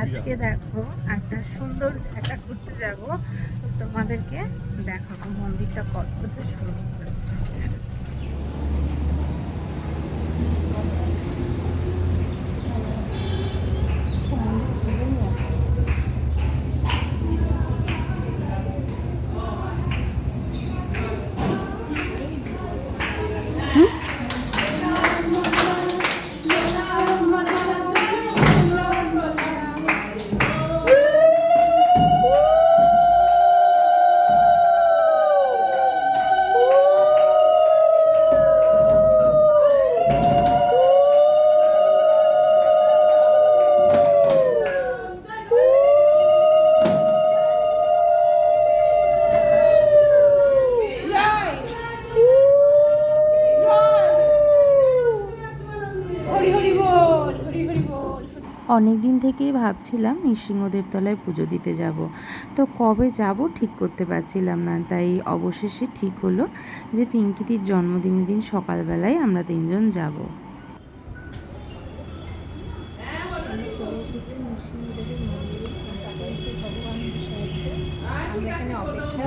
আজকে দেখো একটা সুন্দর জায়গা ঘুরতে যাব। তোমাদেরকে দেখাবো মন্দিরটা কত সুন্দর। অনেক দিন থেকেই ভাবছিলাম নৃসিংহদেবতলায় পুজো দিতে যাব। তো কবে যাব ঠিক করতে পারছিলাম না। তাই অবশেষে ঠিক হলো যে পিঙ্কিতির জন্মদিনের দিন সকালবেলায় আমরা তিনজন যাব। ভগবান বসে আছে। আমরা এখানে অপেক্ষা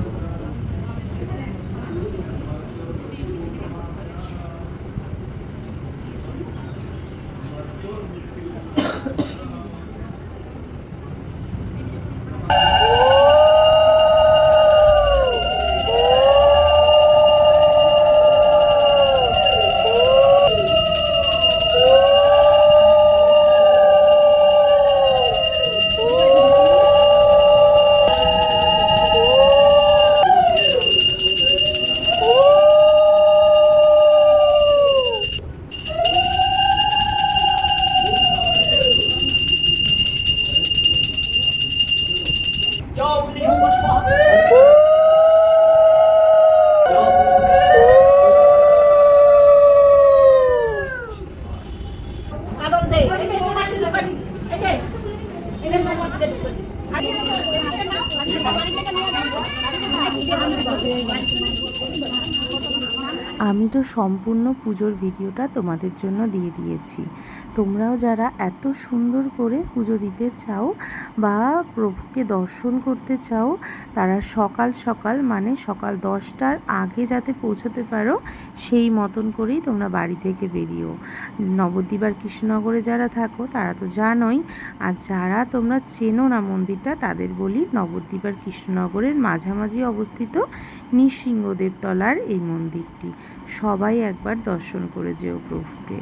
ভগবান দেব আমি তো সম্পূর্ণ পুজোর ভিডিওটা তোমাদের জন্য দিয়ে দিয়েছি। তোমরাও যারা এত সুন্দর করে পুজো দিতে চাও বা প্রভুকে দর্শন করতে চাও, তারা সকাল সকাল মানে সকাল দশটার আগে যাতে পৌঁছতে পারো, সেই মতন করেই তোমরা বাড়ি থেকে বেরিও। নবদ্বীপ আর কৃষ্ণনগরে যারা থাকো, তারা তো জানোই, আর যারা তোমরা চেনো না মন্দিরটা, তাদের বলি নবদ্বীপ আর কৃষ্ণনগরের মাঝামাঝি অবস্থিত নৃসিংহদেবতলার এই মন্দিরটি। সবাই একবার দর্শন করে যেও প্রভুকে।